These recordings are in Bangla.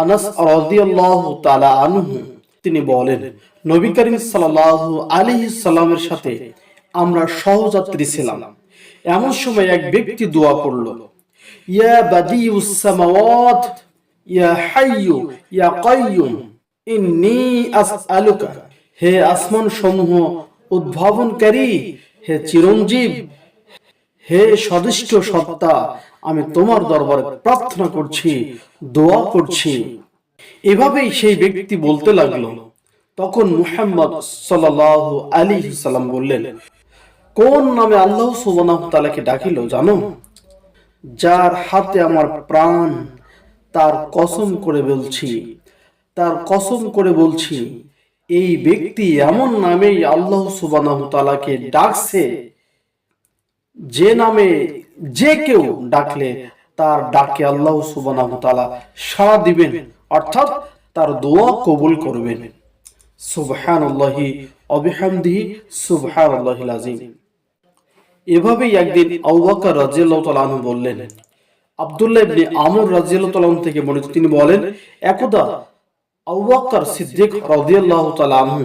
আনাস রাদিয়াল্লাহু তাআলা আনহু, তিনি বলেন, নবী করিম সাল্লাল্লাহু আলাইহি সাল্লামের সাথে আমরা সহযাত্রী ছিলাম। এমন সময় এক ব্যক্তি দোয়া করল, ইয়া বাদিউস সামাওয়াত, ইয়া হাইয়ু, ইয়া কাইয়ুম, ইন্নী আসআলুকা, হে আসমান সমূহ উদ্ভাবনকারী, হে চিরঞ্জীব, হে সদিষ্ট সত্তা, আমি তোমার দরবারে প্রার্থনা করছি দোয়া করছি। এভাবেই সেই ব্যক্তি বলতে লাগল। তখন মুহাম্মদ সাল্লাল্লাহু আলাইহি সাল্লাম বললেন, কোন নামে আল্লাহ সুবহানাহু তাআলাকে ডাকিল জানো? যার হাতে আমার প্রাণ, তার কসম করে বলছি, তার কসম করে বলছি, এই ব্যক্তি এমন নামেই আল্লাহ সুবহানাহু তাআলাকে ডাকছে, যে নামে যে কেউ ডাকলে তার ডাকে আল্লাহ সুবহানাহু তাআলা সাড়া দিবেন, অর্থাৎ তার দোয়া কবুল করবেন। সুবহানাল্লাহি ওয়া বিহামদিহি সুবহানাল্লাহিল আযীম। এভাবেই একদিন রাদিয়াল্লাহু বললেন, আব্দুল্লাহ ইবনে আমর রাদিয়াল্লাহু তাআলা থেকে বর্ণিত, তিনি বলেন, একদা আবু বকর সিদ্দিক আনহু,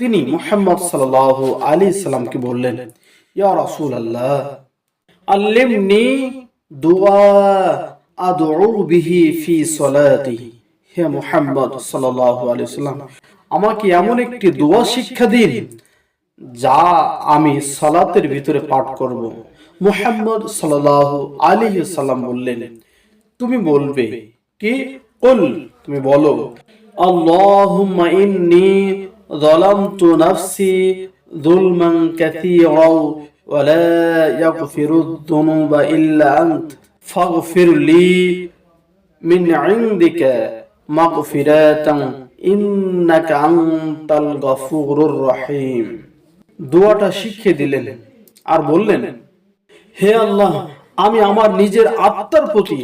তিনি মুহাম্মদ সাল্লাল্লাহু আলাইহি সাল্লামকে বললেন, ইয়া আল্লিমনি আমাকে এমন একটি দোয়া শিক্ষা দিন যা আমি সলাতের ভিতরে পাঠ করব। মুহাম্মদ সাল আলী সাল্লাম বললেন, তুমি বলবে, কি? কল, তুমি বলো আল্লাহ ولا يغفر الذنوب إلا أنت فاغفر لي من عندك مغفرة إنك أنت الغفور الرحيم দোয়াটা শিখিয়ে দিলেন আর বললেন হে আল্লাহ আমি আমার নিজের আত্মার প্রতি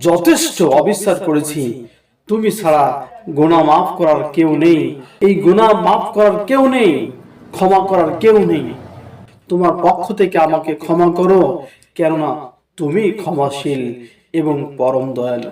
যথেষ্ট অবিশ্বাস করেছি তুমি ছাড়া গুনাহ মাফ করার কেউ নেই এই গুনাহ মাফ করার কেউ নেই ক্ষমা করার কেউ নেই তোমার পক্ষ থেকে আমাকে ক্ষমা করো কেননা তুমি ক্ষমাশীল এবং পরম দয়ালু।